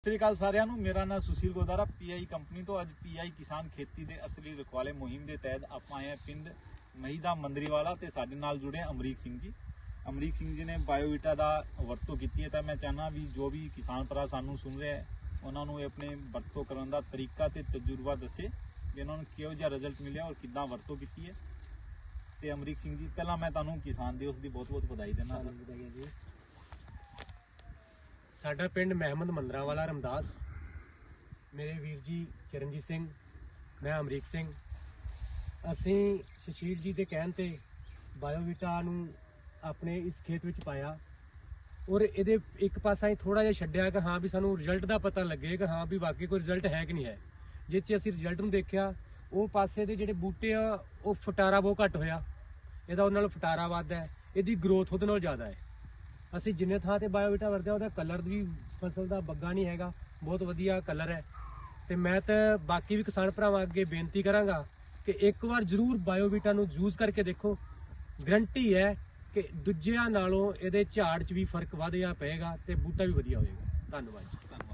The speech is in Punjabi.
ਸਤਿ ਸ਼੍ਰੀ ਅਕਾਲ ਸਾਰਿਆਂ ਨੂੰ। ਮੇਰਾ ਨਾਮ ਸੁਸ਼ੀਲ ਗੋਦਾਰਾ ਪੀਆਈ ਕੰਪਨੀ ਤੋਂ। ਅੱਜ ਪੀਆਈ ਕਿਸਾਨ ਖੇਤੀ ਦੇ ਅਸਲੀ ਰਖਵਾਲੇ ਮੁਹਿੰਮ ਦੇ ਤਹਿਤ ਆਪਾਂ ਆਏ ਹਾਂ ਪਿੰਡ ਮਹੀਦਾ ਮੰਦਰੀਵਾਲਾ ਤੇ ਸਾਡੇ ਨਾਲ ਜੁੜੇ ਅਮਰੀਕ ਸਿੰਘ ਜੀ। ਅਮਰੀਕ ਸਿੰਘ ਜੀ ਨੇ ਬਾਇਓਵੀਟਾ ਦਾ ਵਰਤੋਂ ਕੀਤੀ ਹੈ ਤਾਂ ਮੈਂ ਚਾਹਨਾ ਵੀ ਜੋ ਵੀ ਕਿਸਾਨ ਭਰਾ ਸਾਨੂੰ ਸੁਣ ਰਿਹਾ ਉਹਨਾਂ ਨੂੰ ਇਹ ਆਪਣੇ ਵਰਤੋਂ ਕਰਨ ਦਾ ਤਰੀਕਾ ਤੇ ਤਜਰਬਾ ਦੱਸੇ ਵੀ ਉਹਨਾਂ ਨੂੰ ਕਿਹੋ ਜਿਹਾ ਰਿਜ਼ਲਟ ਮਿਲਿਆ ਔਰ ਕਿੱਦਾਂ ਵਰਤੋਂ ਕੀਤੀ ਹੈ। ਤੇ ਅਮਰੀਕ ਸਿੰਘ ਜੀ, ਪਹਿਲਾਂ ਮੈਂ ਤੁਹਾਨੂੰ ਕਿਸਾਨ ਦਿਵਸ ਦੀ ਬਹੁਤ-ਬਹੁਤ ਵਧਾਈ ਦਿੰਦਾ ਜੀ। ਸਾਡਾ ਪਿੰਡ ਮਹਿਮਦ ਮੰਦਰਾ ਵਾਲਾ ਰਮਦਾਸ। ਮੇਰੇ ਵੀਰ ਜੀ ਚਰਨਜੀਤ ਸਿੰਘ, ਮੈਂ ਅਮਰੀਕ ਸਿੰਘ। ਅਸੀਂ ਸੁਸ਼ੀਲ ਜੀ ਦੇ ਕਹਿਣ ਤੇ ਬਾਇਓਵੀਟਾ ਨੂੰ ਆਪਣੇ ਇਸ ਖੇਤ ਵਿੱਚ ਪਾਇਆ ਔਰ ਇਹਦੇ ਇੱਕ ਪਾਸਾ ਹੀ ਥੋੜਾ ਜਿਹਾ ਛੱਡਿਆ ਕਿ ਹਾਂ ਵੀ ਸਾਨੂੰ ਰਿਜ਼ਲਟ ਦਾ ਪਤਾ ਲੱਗੇ ਕਿ ਹਾਂ ਵੀ ਵਾਕਈ ਕੋਈ ਰਿਜ਼ਲਟ ਹੈ ਕਿ ਨਹੀਂ ਹੈ। ਜਿਸ 'ਚ ਅਸੀਂ ਰਿਜ਼ਲਟ ਨੂੰ ਦੇਖਿਆ, ਉਹ ਪਾਸੇ ਦੇ ਜਿਹੜੇ ਬੂਟੇ ਆ, ਉਹ ਫਟਾਰਾ ਬਹੁਤ ਘੱਟ ਹੋਇਆ। ਇਹਦਾ ਉਹਦੇ ਨਾਲ ਫਟਾਰਾ ਵੱਧ ਹੈ, ਇਹਦੀ ਗਰੋਥ ਉਹਦੇ ਨਾਲ ਜ਼ਿਆਦਾ ਹੈ। ਅਸੀਂ ਜਿੰਨੇ ਥਾਂ ਤੇ ਬਾਇਓਵੀਟਾ ਵਰਤਿਆ, ਉਹਦਾ ਕਲਰ ਵੀ ਫਸਲ ਦਾ ਬੱਗਾ ਨਹੀਂ ਹੈਗਾ। ਬਹੁਤ ਵਧੀਆ ਕਲਰ ਹੈ। ਤੇ ਮੈਂ ਤਾਂ ਬਾਕੀ ਵੀ ਕਿਸਾਨ ਭਰਾਵਾਂ ਅੱਗੇ ਬੇਨਤੀ ਕਰਾਂਗਾ ਕਿ ਇੱਕ ਵਾਰ ਜ਼ਰੂਰ ਬਾਇਓਵੀਟਾ ਨੂੰ ਯੂਜ਼ ਕਰਕੇ ਦੇਖੋ। ਗਰੰਟੀ ਹੈ ਕਿ ਦੂਜਿਆਂ ਨਾਲੋਂ ਇਹਦੇ ਝਾੜ 'ਚ ਵੀ ਫ਼ਰਕ ਵਧਿਆ ਪਏਗਾ ਤੇ ਬੂਟਾ ਵੀ ਵਧੀਆ ਹੋਏਗਾ। ਧੰਨਵਾਦ ਜੀ। ਧੰਨਵਾਦ